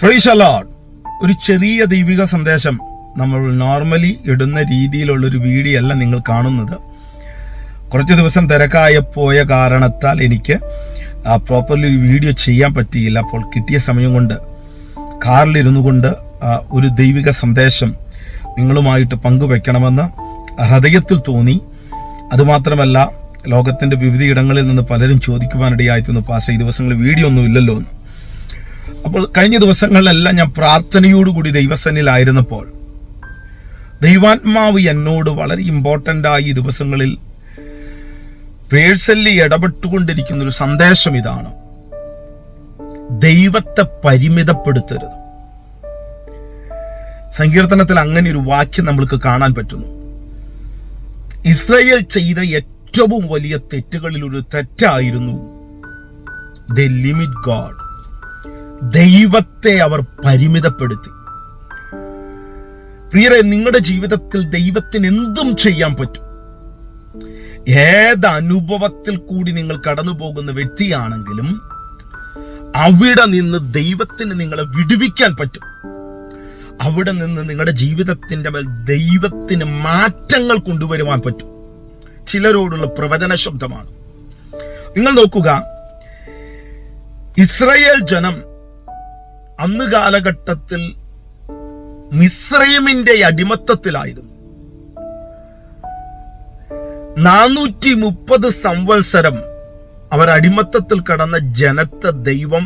Price allot ഒരു ചെറിയ ദൈവിക സന്ദേശം നമ്മൾ നോർമലി ഇടുന്ന രീതിയിലുള്ള ഒരു വീഡിയോ അല്ല നിങ്ങൾ കാണുന്നത്. കുറച്ച് ദിവസം തിരക്കായ പോയ കാരണത്താൽ എനിക്ക് പ്രോപ്പർലി ഒരു വീഡിയോ ചെയ്യാൻ പറ്റിയില്ല. അപ്പോൾ കിട്ടിയ സമയം കൊണ്ട് കാറിലിരുന്നു കൊണ്ട് ഒരു ദൈവിക സന്ദേശം നിങ്ങളുമായിട്ട് പങ്കുവെക്കണമെന്ന് ഹൃദയത്തിൽ തോന്നി. അതുമാത്രമല്ല ലോകത്തിന്റെ വിവിധ ഇടങ്ങളിൽ നിന്ന് പലരും ചോദിക്കുവാനിടയായിത്തീർന്നു പാസ് ഈ ദിവസങ്ങളിൽ വീഡിയോ ഒന്നും ഇല്ലല്ലോ എന്ന് അപ്പോൾ കഴിഞ്ഞ ദിവസങ്ങളിലെല്ലാം ഞാൻ പ്രാർത്ഥനയോടുകൂടി ദൈവസന്നിലായിരുന്നപ്പോൾ ദൈവാത്മാവ് എന്നോട് വളരെ ഇമ്പോർട്ടന്റ് ആയി ഈ ദിവസങ്ങളിൽ പേഴ്സണലി ഇടപെട്ടുകൊണ്ടിരിക്കുന്ന ഒരു സന്ദേശം ഇതാണ്. ദൈവത്തെ പരിമിതപ്പെടുത്തരുത്. സങ്കീർത്തനത്തിൽ അങ്ങനെ ഒരു വാക്യം നമ്മൾക്ക് കാണാൻ പറ്റുന്നു. ഇസ്രയേൽ ചെയ്ത ഏറ്റവും വലിയ തെറ്റുകളിൽ ഒരു തെറ്റായിരുന്നു ദ ലിമിറ്റ് ഗോഡ്. ദൈവത്തെ അവർ പരിമിതപ്പെടുത്തി. പ്രിയരെ നിങ്ങളുടെ ജീവിതത്തിൽ ദൈവത്തിന് എന്തും ചെയ്യാൻ പറ്റും. ഏത് അനുഭവത്തിൽ കൂടി നിങ്ങൾ കടന്നു പോകുന്ന വ്യക്തിയാണെങ്കിലും അവിടെ നിന്ന് ദൈവത്തിന് നിങ്ങളെ വിടുവിക്കാൻ പറ്റും. അവിടെ നിന്ന് നിങ്ങളുടെ ജീവിതത്തിന്റെ മേൽ ദൈവത്തിന് മാറ്റങ്ങൾ കൊണ്ടുവരുവാൻ പറ്റും. ചിലരോടുള്ള പ്രവചന ശബ്ദമാണ്. നിങ്ങൾ നോക്കുക ഇസ്രയേൽ ജനം അന്ന് കാലഘട്ടത്തിൽ മിസ്രൈമിന്റെ അടിമത്തത്തിലായിരുന്നു. നാനൂറ്റി മുപ്പത് സംവത്സരം അവർ അടിമത്തത്തിൽ കടന്ന ജനത്തെ ദൈവം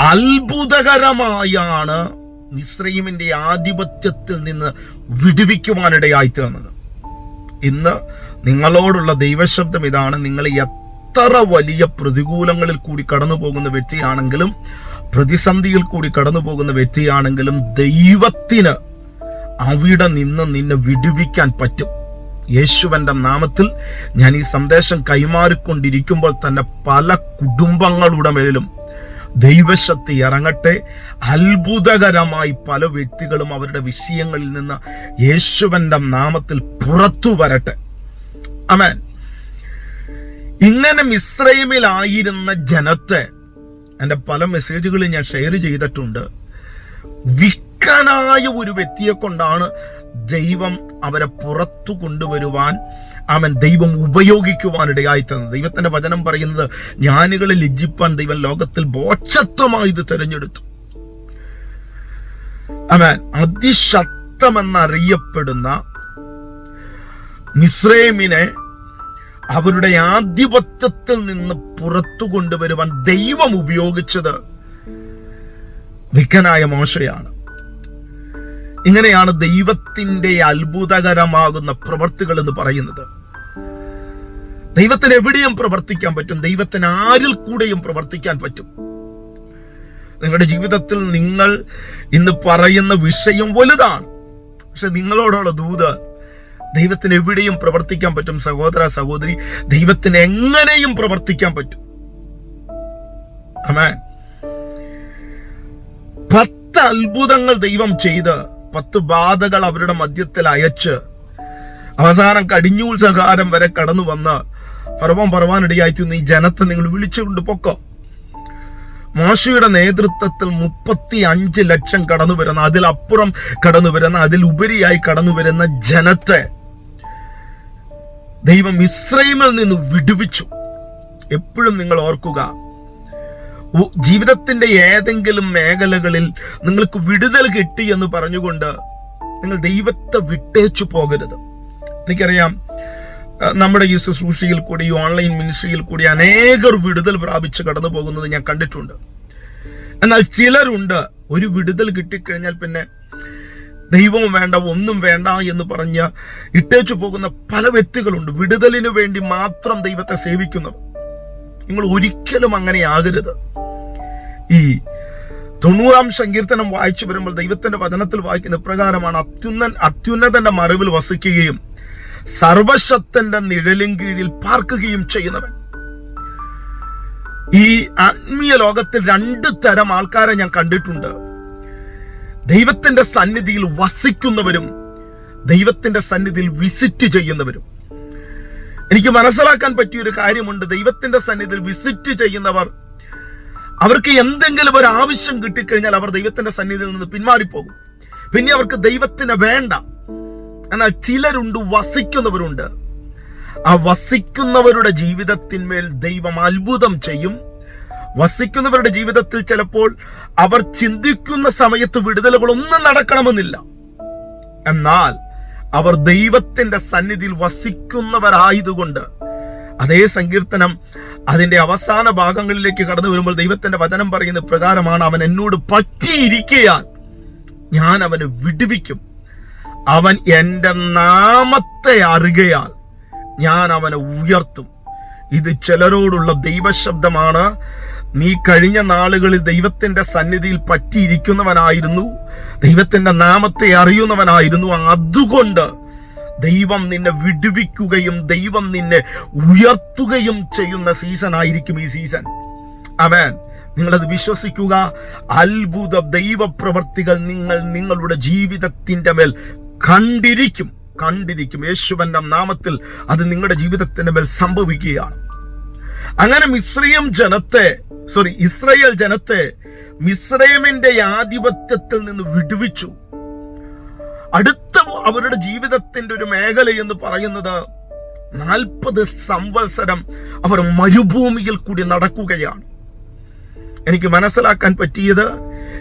അത്ഭുതകരമായാണ് മിശ്രൈമിന്റെ ആധിപത്യത്തിൽ നിന്ന് വിടുവിക്കുവാനിടയായി തീർന്നത് ഇന്ന് നിങ്ങളോടുള്ള ദൈവശബ്ദം ഇതാണ്. നിങ്ങൾ എത്ര വലിയ പ്രതികൂലങ്ങളിൽ കൂടി കടന്നു പോകുന്ന വ്യക്തിയാണെങ്കിലും പ്രതിസന്ധിയിൽ കൂടി കടന്നു പോകുന്ന വ്യക്തിയാണെങ്കിലും ദൈവത്തിന് അവിടെ നിന്ന് നിന്നെ വിടുവിക്കാൻ പറ്റും. യേശുവന്റെ നാമത്തിൽ ഞാൻ ഈ സന്ദേശം കൈമാറിക്കൊണ്ടിരിക്കുമ്പോൾ തന്നെ പല കുടുംബങ്ങളുടെ മേലും ദൈവശക്തി ഇറങ്ങട്ടെ. അത്ഭുതകരമായി പല വ്യക്തികളും അവരുടെ വിഷയങ്ങളിൽ നിന്ന് യേശുവന്റെ നാമത്തിൽ പുറത്തു വരട്ടെ. അമേൻ ഇങ്ങനെ മിശ്രൈമിലായിരുന്ന ജനത്തെ എന്റെ പല മെസ്സേജുകളും ഞാൻ ഷെയർ ചെയ്തിട്ടുണ്ട്. വിക്കനായ ഒരു വ്യക്തിയെ കൊണ്ടാണ് ദൈവം അവരെ പുറത്തു കൊണ്ടുവരുവാൻ അവൻ ദൈവം ഉപയോഗിക്കുവാനിടയായി തന്നത്. ദൈവത്തിന്റെ വചനം പറയുന്നത് ജ്ഞാനികളെ ലജ്ജിപ്പാൻ ദൈവം ലോകത്തിൽ ബോക്ഷത്വമായി ഇത് തിരഞ്ഞെടുത്തു. അവൻ അതിശക്തമെന്നറിയപ്പെടുന്ന മിസ്രൈമിനെ അവരുടെ ആധിപത്യത്തിൽ നിന്ന് പുറത്തു കൊണ്ടുവരുവാൻ ദൈവം ഉപയോഗിച്ചത് വിക്കനായ മോശയാണ്. ഇങ്ങനെയാണ് ദൈവത്തിന്റെ അത്ഭുതകരമാകുന്ന പ്രവർത്തികൾ എന്ന് പറയുന്നത്. ദൈവത്തിന് എവിടെയും പ്രവർത്തിക്കാൻ പറ്റും ദൈവത്തിന് ആരിൽ കൂടെയും പ്രവർത്തിക്കാൻ പറ്റും. നിങ്ങളുടെ ജീവിതത്തിൽ നിങ്ങൾ ഇന്ന് പറയുന്ന വിഷയം വലുതാണ്. പക്ഷെ നിങ്ങളോടുള്ള ദൂത് ദൈവത്തിന് എവിടെയും പ്രവർത്തിക്കാൻ പറ്റും സഹോദര സഹോദരി. ദൈവത്തിന് എങ്ങനെയും പ്രവർത്തിക്കാൻ പറ്റും. അമേ പത്ത് അത്ഭുതങ്ങൾ ദൈവം ചെയ്ത് പത്ത് ബാധകൾ അവരുടെ മധ്യത്തിൽ അയച്ച് അവസാനം കടിഞ്ഞൂൽ സഹാരം വരെ കടന്നു വന്ന് പർവം പറവാനിടയായി ഈ ജനത്തെ നിങ്ങൾ വിളിച്ചുകൊണ്ട് പൊക്കോ. മോശയുടെ നേതൃത്വത്തിൽ മുപ്പത്തി അഞ്ച് ലക്ഷം കടന്നു വരുന്ന അതിലപ്പുറം കടന്നു വരുന്ന അതിലുപരിയായി കടന്നു വരുന്ന ജനത്തെ ദൈവം ഇസ്രൈമിൽ നിന്ന് വിടുവിച്ചു. എപ്പോഴും നിങ്ങൾ ഓർക്കുക ജീവിതത്തിന്റെ ഏതെങ്കിലും മേഖലകളിൽ നിങ്ങൾക്ക് വിടുതൽ കിട്ടി എന്ന് പറഞ്ഞുകൊണ്ട് നിങ്ങൾ ദൈവത്തെ വിട്ടേച്ചു പോകരുത്. എനിക്കറിയാം നമ്മുടെ ഈ ശുശ്രൂഷയിൽ കൂടി ഈ ഓൺലൈൻ മിനിസ്ട്രിയിൽ കൂടി അനേകർ വിടുതൽ പ്രാപിച്ച് കടന്നു പോകുന്നത് ഞാൻ കണ്ടിട്ടുണ്ട്. എന്നാൽ ചിലരുണ്ട് ഒരു വിടുതൽ കിട്ടിക്കഴിഞ്ഞാൽ പിന്നെ ദൈവവും വേണ്ട ഒന്നും വേണ്ട എന്ന് പറഞ്ഞ് ഇട്ടേച്ചു പോകുന്ന പല വ്യക്തികളുണ്ട്. വിടുതലിനു വേണ്ടി മാത്രം ദൈവത്തെ സേവിക്കുന്നവർ. നിങ്ങൾ ഒരിക്കലും അങ്ങനെ ആകരുത് ഈ തൊണ്ണൂറാം സങ്കീർത്തനം വായിച്ചു വരുമ്പോൾ ദൈവത്തിന്റെ വചനത്തിൽ വായിക്കുന്ന പ്രകാരമാണ് അത്യുന്ന അത്യുന്നതന്റെ മറിവിൽ വസിക്കുകയും സർവശക്തന്റെ നിഴലും കീഴിൽ പാർക്കുകയും ചെയ്യുന്നവൻ. ഈ ആത്മീയ ലോകത്തിൽ രണ്ട് തരം ആൾക്കാരെ ഞാൻ കണ്ടിട്ടുണ്ട്. ദൈവത്തിന്റെ സന്നിധിയിൽ വസിക്കുന്നവരും ദൈവത്തിന്റെ സന്നിധിയിൽ വിസിറ്റ് ചെയ്യുന്നവരും. എനിക്ക് മനസ്സിലാക്കാൻ പറ്റിയ ഒരു കാര്യമുണ്ട്. ദൈവത്തിന്റെ സന്നിധിയിൽ വിസിറ്റ് ചെയ്യുന്നവർ അവർക്ക് എന്തെങ്കിലും ഒരു ആവശ്യം കിട്ടിക്കഴിഞ്ഞാൽ അവർ ദൈവത്തിന്റെ സന്നിധിയിൽ നിന്ന് പിന്മാറിപ്പോകും. പിന്നെ അവർക്ക് ദൈവത്തിന് വേണ്ട. എന്നാൽ ചിലരുണ്ട് വസിക്കുന്നവരുണ്ട്. ആ വസിക്കുന്നവരുടെ ജീവിതത്തിന്മേൽ ദൈവം അത്ഭുതം ചെയ്യും. വസിക്കുന്നവരുടെ ജീവിതത്തിൽ ചിലപ്പോൾ അവർ ചിന്തിക്കുന്ന സമയത്ത് വിടുതലുകളൊന്നും നടക്കണമെന്നില്ല. എന്നാൽ അവർ ദൈവത്തിന്റെ സന്നിധിയിൽ വസിക്കുന്നവരായതുകൊണ്ട് അതേ സങ്കീർത്തനം അതിന്റെ അവസാന ഭാഗങ്ങളിലേക്ക് കടന്നു വരുമ്പോൾ ദൈവത്തിന്റെ വചനം പറയുന്ന പ്രകാരമാണ് അവൻ എന്നോട് പറ്റിയിരിക്കയാൽ ഞാൻ അവന് വിടുവിക്കും. അവൻ എന്റെ നാമത്തെ അറികയാൽ ഞാൻ അവനെ ഉയർത്തും. ഇത് ചിലരോടുള്ള ദൈവശബ്ദമാണ്. നീ കഴിഞ്ഞ നാളുകളിൽ ദൈവത്തിന്റെ സന്നിധിയിൽ പറ്റിയിരിക്കുന്നവനായിരുന്നു. ദൈവത്തിന്റെ നാമത്തെ അറിയുന്നവനായിരുന്നു. അതുകൊണ്ട് ദൈവം നിന്നെ വിടുവിക്കുകയും ദൈവം നിന്നെ ഉയർത്തുകയും ചെയ്യുന്ന സീസൺ ആയിരിക്കും ഈ സീസൺ അവൻ നിങ്ങളത് വിശ്വസിക്കുക. അത്ഭുത ദൈവപ്രവർത്തികൾ നിങ്ങൾ നിങ്ങളുടെ ജീവിതത്തിന്റെ മേൽ കണ്ടിരിക്കും. കണ്ടിരിക്കും. യേശുവന്റെ നാമത്തിൽ അത് നിങ്ങളുടെ ജീവിതത്തിന്റെ മേൽ സംഭവിക്കുകയാണ്. അങ്ങനെ മിശ്രീം ജനത്തെ സോറി ഇസ്രയേൽ ജനത്തെ മിശ്രയമിന്റെ ആധിപത്യത്തിൽ നിന്ന് വിടുവിച്ചു. അടുത്ത അവരുടെ ജീവിതത്തിന്റെ ഒരു മേഖല എന്ന് പറയുന്നത് നാൽപ്പത് സംവത്സരം അവർ മരുഭൂമിയിൽ കൂടി നടക്കുകയാണ്. എനിക്ക് മനസ്സിലാക്കാൻ പറ്റിയത്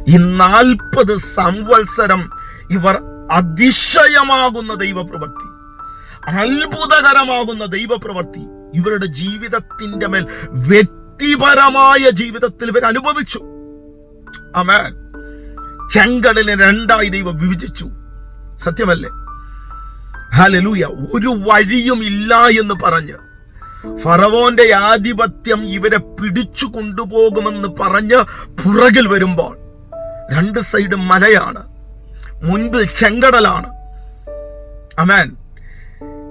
ഈ നാൽപ്പത് സംവത്സരം ഇവർ അതിശയമാകുന്ന ദൈവപ്രവൃത്തി അത്ഭുതകരമാകുന്ന ദൈവപ്രവൃത്തി. ഇവരുടെ ജീവിതത്തിന്റെ മേൽ വ്യക്തിപരമായ ജീവിതത്തിൽ ഇവർ അനുഭവിച്ചു. അമേൻ ചെങ്കടലിനെ രണ്ടായി ദൈവം വിഭജിച്ചു. സത്യമല്ലേ? ഹലലൂയ ഒരു വഴിയും ഇല്ല എന്ന് പറഞ്ഞ് ഫറവോന്റെ ആധിപത്യം ഇവരെ പിടിച്ചു കൊണ്ടുപോകുമെന്ന് പറഞ്ഞ് പുറകിൽ വരുമ്പോൾ രണ്ട് സൈഡ് മലയാണ്. മുൻപിൽ ചെങ്കടലാണ്. അമേൻ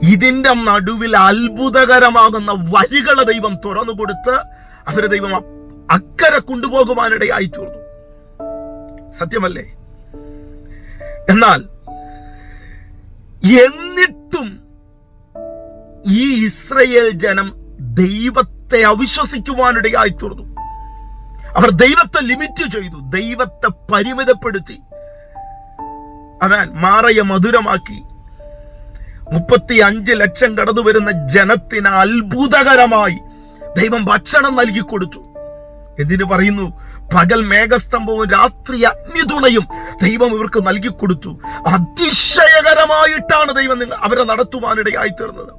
ഇതിന്റെ നടുവിൽ അത്ഭുതകരമാകുന്ന വഴികളെ ദൈവം തുറന്നു കൊടുത്ത് അവരെ ദൈവം അക്കരെ കൊണ്ടുപോകുവാനിടയായി തീർന്നു. സത്യമല്ലേ? എന്നാൽ എന്നിട്ടും ഈ ഇസ്രയേൽ ജനം ദൈവത്തെ അവിശ്വസിക്കുവാനിടയായി തീർന്നു. അവർ ദൈവത്തെ ലിമിറ്റ് ചെയ്തു ദൈവത്തെ പരിമിതപ്പെടുത്തി. അവൻ മാറയെ മധുരമാക്കി. മുപ്പത്തി അഞ്ച് ലക്ഷം കടന്നു വരുന്ന ജനത്തിന് അത്ഭുതകരമായി ദൈവം ഭക്ഷണം നൽകി കൊടുത്തു. എന്തിനു പറയുന്നു? പകൽ മേഘസ്തംഭവും രാത്രി അഗ്നിതുണയും ദൈവം ഇവർക്ക് നൽകി കൊടുത്തു. അതിശയകരമായിട്ടാണ് ദൈവം അവരെ നടത്തുവാനിടയായി തീർന്നത്.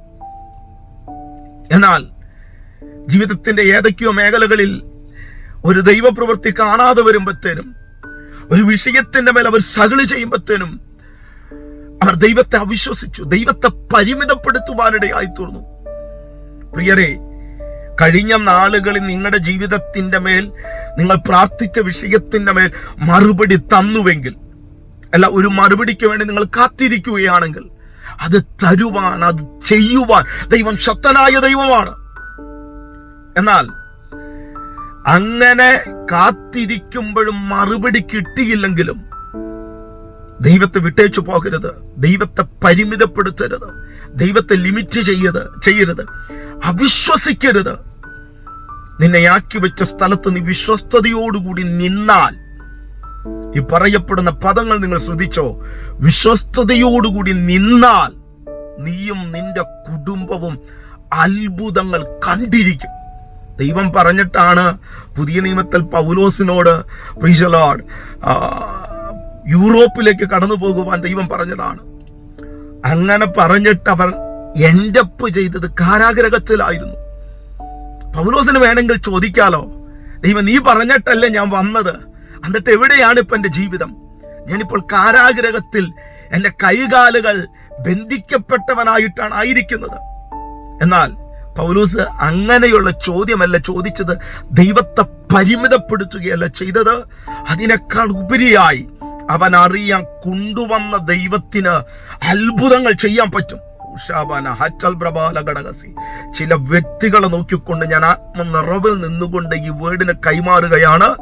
എന്നാൽ ജീവിതത്തിന്റെ ഏതൊക്കെയോ മേഖലകളിൽ ഒരു ദൈവപ്രവൃത്തി കാണാതെ വരുമ്പോഴത്തേനും ഒരു വിഷയത്തിന്റെ മേൽ അവർ സകിളി ചെയ്യുമ്പോഴത്തേനും അവർ ദൈവത്തെ അവിശ്വസിച്ചു ദൈവത്തെ പരിമിതപ്പെടുത്തുവാനിടയായി തീർന്നു പ്രിയരെ കഴിഞ്ഞ നാളുകളിൽ നിങ്ങളുടെ ജീവിതത്തിന്റെ മേൽ നിങ്ങൾ പ്രാർത്ഥിച്ച വിഷയത്തിന്റെ മേൽ മറുപടി തന്നുവെങ്കിൽ അല്ല ഒരു മറുപടിക്ക് വേണ്ടി നിങ്ങൾ കാത്തിരിക്കുകയാണെങ്കിൽ അത് തരുവാൻ അത് ചെയ്യുവാൻ ദൈവം ശക്തനായ ദൈവമാണ്. എന്നാൽ അങ്ങനെ കാത്തിരിക്കുമ്പോഴും മറുപടി കിട്ടിയില്ലെങ്കിലും ദൈവത്തെ വിട്ടേച്ചു പോകരുത്. ദൈവത്തെ പരിമിതപ്പെടുത്തരുത്. ദൈവത്തെ ലിമിറ്റ് ചെയ്യരുത് ചെയ്യരുത്. അവിശ്വസിക്കരുത്. നിന്നെ ആക്കി വെച്ച സ്ഥലത്ത് നീ വിശ്വസ്തയോടുകൂടി നിന്നാൽ ഈ പറയപ്പെടുന്ന പദങ്ങൾ നിങ്ങൾ ശ്രദ്ധിച്ചോ? വിശ്വസ്തയോടുകൂടി നിന്നാൽ നീയും നിന്റെ കുടുംബവും അത്ഭുതങ്ങൾ കണ്ടിരിക്കും. ദൈവം പറഞ്ഞിട്ടാണ് പുതിയ നിയമത്തിൽ പൗലോസിനോട് പ്രീശലോഡ് യൂറോപ്പിലേക്ക് കടന്നു പോകുവാൻ ദൈവം പറഞ്ഞതാണ്. അങ്ങനെ പറഞ്ഞിട്ട് അവർ എൻഡപ്പ് ചെയ്തത് കാരാഗ്രഹത്തിലായിരുന്നു. പൗലോസിന് വേണമെങ്കിൽ ചോദിക്കാലോ? ദൈവം നീ പറഞ്ഞിട്ടല്ലേ ഞാൻ വന്നത്? എന്നിട്ട് എവിടെയാണ് ഇപ്പം എന്റെ ജീവിതം? ഞാനിപ്പോൾ കാരാഗ്രഹത്തിൽ എന്റെ കൈകാലുകൾ ബന്ധിക്കപ്പെട്ടവനായിട്ടാണ് ആയിരിക്കുന്നത് എന്നാൽ പൗലൂസ് അങ്ങനെയുള്ള ചോദ്യമല്ല ചോദിച്ചത് ദൈവത്തെ പരിമിതപ്പെടുത്തുകയല്ല ചെയ്തത്. അതിനേക്കാൾ ഉപരിയായി അവൻ അറിയാൻ കൊണ്ടുവന്ന ദൈവത്തിന് അത്ഭുതങ്ങൾ ചെയ്യാൻ പറ്റും. ചില വ്യക്തികളെ നോക്കിക്കൊണ്ട് ഞാൻ ആത്മനിറവിൽ നിന്നുകൊണ്ട് ഈ വേർഡിനെ കൈമാറുകയാണ്.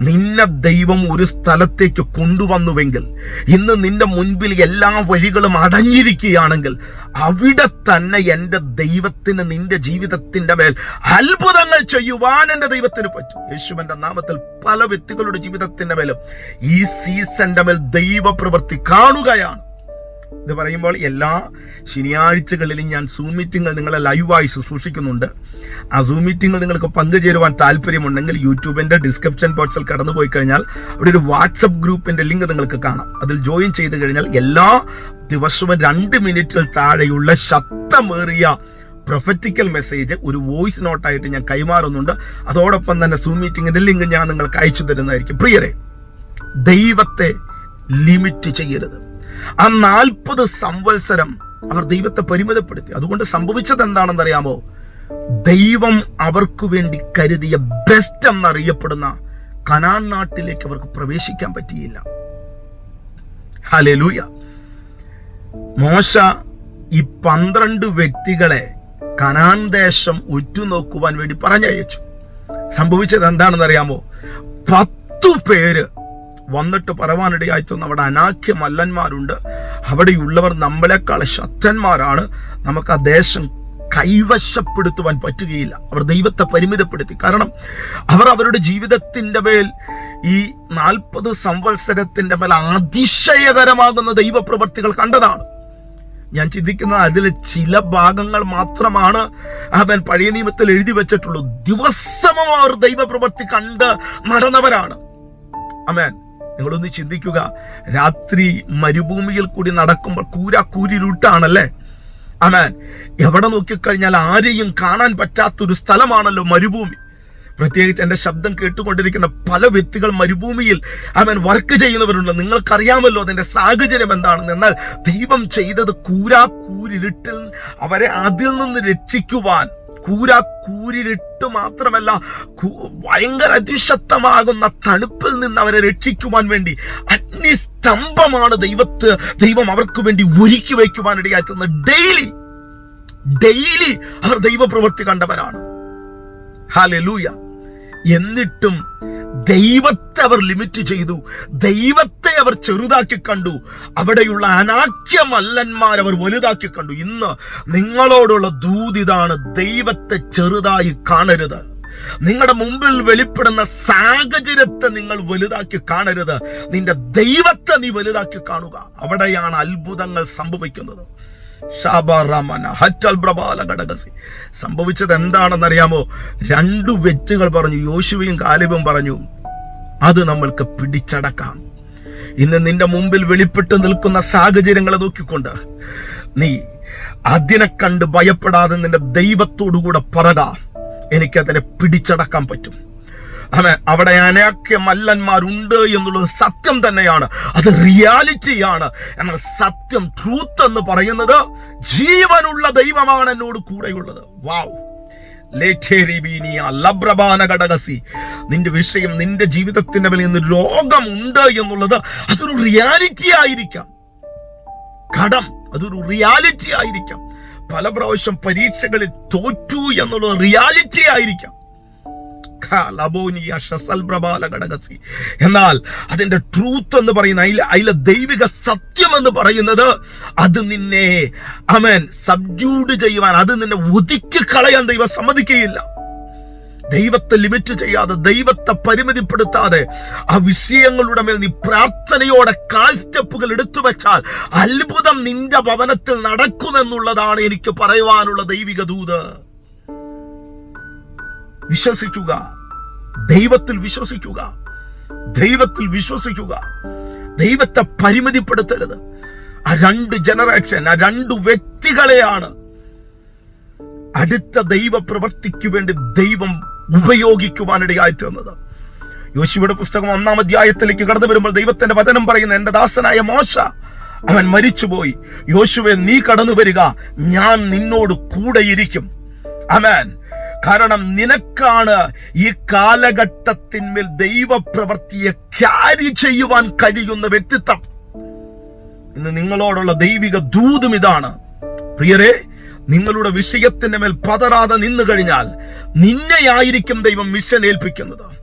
നിന്നെ ദൈവം ഒരു സ്ഥലത്തേക്ക് കൊണ്ടുവന്നുവെങ്കിൽ ഇന്ന് നിന്റെ മുൻപിൽ എല്ലാ വഴികളും അടഞ്ഞിരിക്കുകയാണെങ്കിൽ അവിടെ തന്നെ എന്റെ ദൈവത്തിന് നിന്റെ ജീവിതത്തിന്റെ മേൽ അത്ഭുതങ്ങൾ ചെയ്യുവാൻ എന്റെ ദൈവത്തിന് പറ്റും. യേശുവിന്റെ നാമത്തിൽ പല വ്യക്തികളുടെ ജീവിതത്തിന്റെ മേലും ഈ സീസന്റെ മേൽ ദൈവപ്രവൃത്തി കാണുകയാണ്. ഇത് പറയുമ്പോൾ എല്ലാ ശനിയാഴ്ചകളിലും ഞാൻ സൂം മീറ്റിങ്ങൾ നിങ്ങളെ ലൈവായി ശുശ്രൂഷിക്കുന്നുണ്ട് ആ സൂം മീറ്റിങ്ങൾ നിങ്ങൾക്ക് പങ്കുചേരുവാൻ താല്പര്യമുണ്ടെങ്കിൽ യൂട്യൂബിന്റെ ഡിസ്ക്രിപ്ഷൻ ബോക്സിൽ കടന്നു പോയി കഴിഞ്ഞാൽ അവിടെ ഒരു വാട്സപ്പ് ഗ്രൂപ്പിന്റെ ലിങ്ക് നിങ്ങൾക്ക് കാണാം. അതിൽ ജോയിൻ ചെയ്ത് കഴിഞ്ഞാൽ എല്ലാ ദിവസവും രണ്ട് മിനിറ്റിൽ താഴെയുള്ള ശക്തമേറിയ പ്രൊഫറ്റിക്കൽ മെസ്സേജ് ഒരു വോയിസ് നോട്ടായിട്ട് ഞാൻ കൈമാറുന്നുണ്ട്. അതോടൊപ്പം തന്നെ സൂം മീറ്റിംഗിന്റെ ലിങ്ക് ഞാൻ നിങ്ങൾക്ക് അയച്ചു തരുന്നതായിരിക്കും. പ്രിയരെ ദൈവത്തെ ലിമിറ്റ് ചെയ്യരുത്. ആ നാൽപ്പത് സംവത്സരം അവർ ദൈവത്തെ പരിമിതപ്പെടുത്തി. അതുകൊണ്ട് സംഭവിച്ചത് എന്താണെന്നറിയാമോ ദൈവം അവർക്ക് വേണ്ടി കരുതിയ ബെസ്റ്റ് എന്നറിയപ്പെടുന്ന കനാൻ നാട്ടിലേക്ക് അവർക്ക് പ്രവേശിക്കാൻ പറ്റിയില്ല. ഹലലൂയ മോശ ഈ പന്ത്രണ്ട് വ്യക്തികളെ കനാൻ ദേശം ഉറ്റുനോക്കുവാൻ വേണ്ടി പറഞ്ഞയച്ചു. സംഭവിച്ചത് എന്താണെന്ന് അറിയാമോ പത്തു പേര് വന്നിട്ട് പറവാനിടയായി തീർന്ന അവിടെ അനാഖ്യ മല്ലന്മാരുണ്ട്. അവിടെയുള്ളവർ നമ്മളെക്കാൾ ശക്തന്മാരാണ്. നമുക്ക് ആ ദേശം കൈവശപ്പെടുത്തുവാൻ പറ്റുകയില്ല. അവർ ദൈവത്തെ പരിമിതപ്പെടുത്തി. കാരണം അവർ അവരുടെ ജീവിതത്തിന്റെ മേൽ ഈ നാൽപ്പത് സംവത്സരത്തിന്റെ മേൽ അതിശയകരമാകുന്ന ദൈവപ്രവർത്തികൾ കണ്ടതാണ്. ഞാൻ ചിന്തിക്കുന്നത് അതിൽ ചില ഭാഗങ്ങൾ മാത്രമാണ് അവൻ പഴയ നിയമത്തിൽ എഴുതി വെച്ചിട്ടുള്ളൂ. ദിവസവും അവർ ദൈവപ്രവൃത്തി കണ്ട് നടന്നവരാണ്. അമേൻ നിങ്ങളൊന്ന് ചിന്തിക്കുക. രാത്രി മരുഭൂമിയിൽ കൂടി നടക്കുമ്പോൾ കൂര കൂരിരുട്ടാണല്ലേ അമേൻ എവിടെ നോക്കിക്കഴിഞ്ഞാൽ ആരെയും കാണാൻ പറ്റാത്തൊരു സ്ഥലമാണല്ലോ മരുഭൂമി. പ്രത്യേകിച്ച് എന്റെ ശബ്ദം കേട്ടുകൊണ്ടിരിക്കുന്ന പല വ്യക്തികൾ മരുഭൂമിയിൽ അവൻ വർക്ക് ചെയ്യുന്നവരുണ്ട്. നിങ്ങൾക്കറിയാമല്ലോ അതിന്റെ സാഹചര്യം എന്താണെന്ന്. എന്നാൽ ദൈവം ചെയ്തത് കൂരാ കൂരിരുട്ടിൽ അവരെ അതിൽ നിന്ന് രക്ഷിക്കുവാൻ കൂര കൂരിട്ട് മാത്രമല്ല ഭയങ്കര അതിശക്തമാകുന്ന തണുപ്പിൽ നിന്ന് അവരെ രക്ഷിക്കുവാൻ വേണ്ടി അഗ്നി സ്തംഭമാണ് ദൈവത്ത് ദൈവം അവർക്ക് വേണ്ടി ഒരുക്കി വയ്ക്കുവാനിടയായി ഡെയിലി ഡെയിലി അവർ ദൈവപ്രവൃത്തി കണ്ടവരാണ്. ഹാലൂയ എന്നിട്ടും ദൈവത്തെ അവർ ലിമിറ്റ് ചെയ്തു. ദൈവത്തെ അവർ ചെറുതാക്കി കണ്ടു. അവിടെയുള്ള അനാഖ്യ മല്ലന്മാർ അവർ വലുതാക്കി കണ്ടു. ഇന്ന് നിങ്ങളോടുള്ള ദൂതിതാണ് ദൈവത്തെ ചെറുതായി കാണരുത്. നിങ്ങളുടെ മുമ്പിൽ വെളിപ്പെടുന്ന സാഹചര്യത്തെ നിങ്ങൾ വലുതാക്കി കാണരുത്. നിന്റെ ദൈവത്തെ നീ വലുതാക്കി കാണുക. അവിടെയാണ് അത്ഭുതങ്ങൾ സംഭവിക്കുന്നത്. സംഭവിച്ചത് എന്താണെന്നറിയാമോ? രണ്ടു വ്യക്തികൾ പറഞ്ഞു യോശുവയും കാലിബും പറഞ്ഞു അത് നമ്മൾക്ക് പിടിച്ചടക്കാം. ഇന്ന് നിന്റെ മുമ്പിൽ വെളിപ്പെട്ട് നിൽക്കുന്ന സാഹചര്യങ്ങളെ നോക്കിക്കൊണ്ട് നീ അതിനെ കണ്ട് ഭയപ്പെടാതെ നിന്റെ ദൈവത്തോടുകൂടെ പറക. എനിക്കതിനെ പിടിച്ചടക്കാൻ പറ്റും. അവൻ അവിടെ അനേക്യ മല്ലന്മാരുണ്ട് എന്നുള്ളത് സത്യം തന്നെയാണ്. അത് റിയാലിറ്റിയാണ് എന്നാൽ സത്യം ട്രൂത്ത് എന്ന് പറയുന്നത് ജീവനുള്ള ദൈവമാണ് എന്നോട് കൂടെയുള്ളത്. വാവ് നിന്റെ വിഷയം നിന്റെ ജീവിതത്തിന്റെ മേലെ രോഗമുണ്ട് എന്നുള്ളത് അതൊരു റിയാലിറ്റി ആയിരിക്കാം. കടം അതൊരു റിയാലിറ്റി ആയിരിക്കാം. പല പ്രാവശ്യം പരീക്ഷകളിൽ തോറ്റു എന്നുള്ളത് റിയാലിറ്റി ആയിരിക്കാം. എന്നാൽ അതിന്റെ ട്രൂത്ത് എന്ന് പറയുന്ന അതിലെ അതിലെ ദൈവിക സത്യം എന്ന് പറയുന്നത് അത് നിന്നെ അമൻ സബ്ജൂഡ് ചെയ്യുവാൻ അത് നിന്നെ ഒതുക്കി കളയാൻ ദൈവം സമ്മതിക്കുകയില്ല. ദൈവത്തെ ലിമിറ്റ് ചെയ്യാതെ ദൈവത്തെ പരിമിതിപ്പെടുത്താതെ ആ വിഷയങ്ങളുടെ മേൽ നീ പ്രാർത്ഥനയോടെ കാൽ സ്റ്റെപ്പുകൾ എടുത്തു വെച്ചാൽ അത്ഭുതം നിന്റെ ഭവനത്തിൽ നടക്കുമെന്നുള്ളതാണ് എനിക്ക് പറയുവാനുള്ള ദൈവിക ദൂത്. വിശ്വസിക്കുക. ദൈവത്തിൽ വിശ്വസിക്കുക. ദൈവത്തിൽ വിശ്വസിക്കുക. ദൈവത്തെ പരിമിതിപ്പെടുത്തരുത്. ആ രണ്ട് ജനറേഷൻ ആ രണ്ട് വ്യക്തികളെയാണ് അടുത്ത ദൈവ പ്രവർത്തിക്ക് വേണ്ടി ദൈവം ഉപയോഗിക്കുവാനിടയായി തീർന്നത്. യോശിയുടെ പുസ്തകം ഒന്നാം അധ്യായത്തിലേക്ക് കടന്നു വരുമ്പോൾ ദൈവത്തിന്റെ വചനം പറയുന്ന എന്റെ ദാസനായ മോശ അവൻ മരിച്ചുപോയി. യോശുവെ നീ കടന്നു വരിക. ഞാൻ നിന്നോട് കൂടെയിരിക്കും. അമേൻ കാരണം നിനക്കാണ് ഈ കാലഘട്ടത്തിന്മേൽ ദൈവപ്രവൃത്തിയെ ക്യാരി ചെയ്യുവാൻ കഴിയുന്ന വ്യക്തിത്വം. ഇന്ന് നിങ്ങളോടുള്ള ദൈവിക ദൂതും ഇതാണ്. പ്രിയരെ നിങ്ങളുടെ വിഷയത്തിന്റെ മേൽ പതറാതെ നിന്നു കഴിഞ്ഞാൽ നിന്നെയായിരിക്കും ദൈവം മിഷൻ ഏൽപ്പിക്കുന്നത്.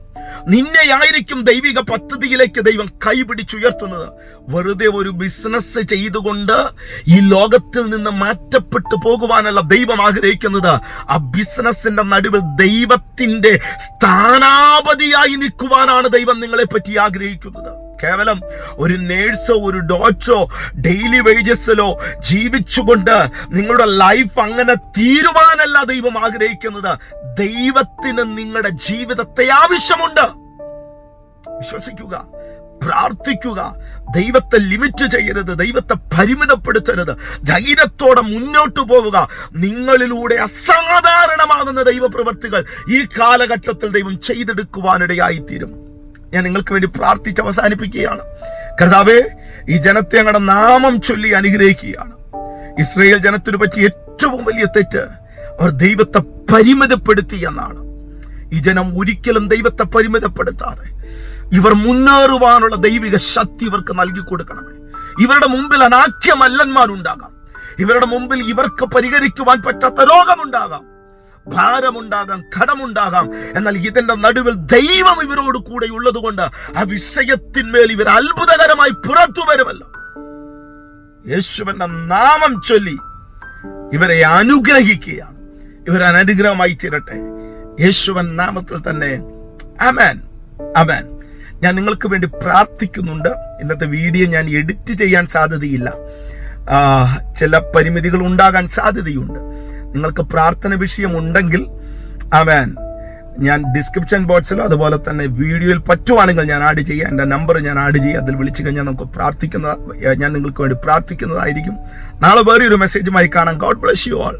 നിന്നെയായിരിക്കും ദൈവിക പദ്ധതിയിലേക്ക് ദൈവം കൈപിടിച്ചുയർത്തുന്നത്. വെറുതെ ഒരു ബിസിനസ് ചെയ്തുകൊണ്ട് ഈ ലോകത്തിൽ നിന്ന് മാറ്റപ്പെട്ടു പോകുവാനല്ല ദൈവം ആഗ്രഹിക്കുന്നത് ആ ബിസിനസിന്റെ നടുവിൽ ദൈവത്തിന്റെ സ്ഥാനാപതിയായി നിൽക്കുവാനാണ് ദൈവം നിങ്ങളെ പറ്റി ആഗ്രഹിക്കുന്നത്. കേവലം ഒരു നേഴ്സോ ഒരു ഡോക്ടറോ ഡെയിലി വേജസിലോ ജീവിച്ചുകൊണ്ട് നിങ്ങളുടെ ലൈഫ് അങ്ങനെ തീരുവാനല്ല ദൈവം ആഗ്രഹിക്കുന്നത്. ദൈവത്തിന് നിങ്ങളുടെ ജീവിതത്തെ ആവശ്യമുണ്ട്. വിശ്വസിക്കുക പ്രാർത്ഥിക്കുക ദൈവത്തെ ലിമിറ്റ് ചെയ്യരുത് ദൈവത്തെ പരിമിതപ്പെടുത്തരുത് ധൈര്യത്തോടെ മുന്നോട്ട് പോവുക. നിങ്ങളിലൂടെ അസാധാരണമാകുന്ന ദൈവപ്രവർത്തികൾ ഈ കാലഘട്ടത്തിൽ ദൈവം ചെയ്തെടുക്കുവാനിടയായിത്തീരും. ഞാൻ നിങ്ങൾക്ക് വേണ്ടി പ്രാർത്ഥിച്ച് അവസാനിപ്പിക്കുകയാണ്. കർത്താവേ ഈ ജനത്തെ ഞങ്ങളുടെ നാമം ചൊല്ലി അനുഗ്രഹിക്കുകയാണ്. ഇസ്രയേൽ ജനത്തിനു പറ്റിയ ഏറ്റവും വലിയ തെറ്റ് അവർ ദൈവത്തെ പരിമിതപ്പെടുത്തി എന്നാണ്. ഈ ജനം ഒരിക്കലും ദൈവത്തെ പരിമിതപ്പെടുത്താതെ ഇവർ മുന്നേറുവാനുള്ള ദൈവിക ശക്തി ഇവർക്ക് നൽകി കൊടുക്കണമേ ഇവരുടെ മുമ്പിൽ അനാഖ്യമല്ലന്മാരുണ്ടാകാം. ഇവരുടെ മുമ്പിൽ ഇവർക്ക് പരിഹരിക്കുവാൻ പറ്റാത്ത രോഗമുണ്ടാകാം. ഭാരമുണ്ടാകാം കടമുണ്ടാകാം എന്നാൽ ഇതിന്റെ നടുവിൽ ദൈവം ഇവരോട് കൂടെ ഉള്ളത് കൊണ്ട് ആ വിഷയത്തിന്മേൽ ഇവർ അത്ഭുതകരമായി പുറത്തു വരുമല്ലോ. യേശുവിന്റെ നാമം ചൊല്ലി ഇവരെ അനുഗ്രഹിക്കുകയാണ്. ഇവർ അനുഗ്രഹമായി തീരട്ടെ. യേശുവൻ നാമത്തിൽ തന്നെ അമേൻ അമേൻ ഞാൻ നിങ്ങൾക്ക് വേണ്ടി പ്രാർത്ഥിക്കുന്നുണ്ട്. ഇന്നത്തെ വീഡിയോ ഞാൻ എഡിറ്റ് ചെയ്യാൻ സാധ്യതയില്ല. ചില പരിമിതികൾ ഉണ്ടാകാൻ സാധ്യതയുണ്ട്. നിങ്ങൾക്ക് പ്രാർത്ഥന വിഷയം ഉണ്ടെങ്കിൽ അമേൻ ഞാൻ ഡിസ്ക്രിപ്ഷൻ ബോക്സിലോ അതുപോലെ തന്നെ വീഡിയോയിൽ പറ്റുവാണെങ്കിൽ ഞാൻ ആഡ് ചെയ്യാം. എന്റെ നമ്പർ ഞാൻ ആഡ് ചെയ്യാം. അതിൽ വിളിച്ചു കഴിഞ്ഞാൽ നമുക്ക് പ്രാർത്ഥിക്കുന്ന ഞാൻ നിങ്ങൾക്ക് വേണ്ടി പ്രാർത്ഥിക്കുന്നതായിരിക്കും. നാളെ വേറെ ഒരു മെസ്സേജുമായി കാണാം. God bless you all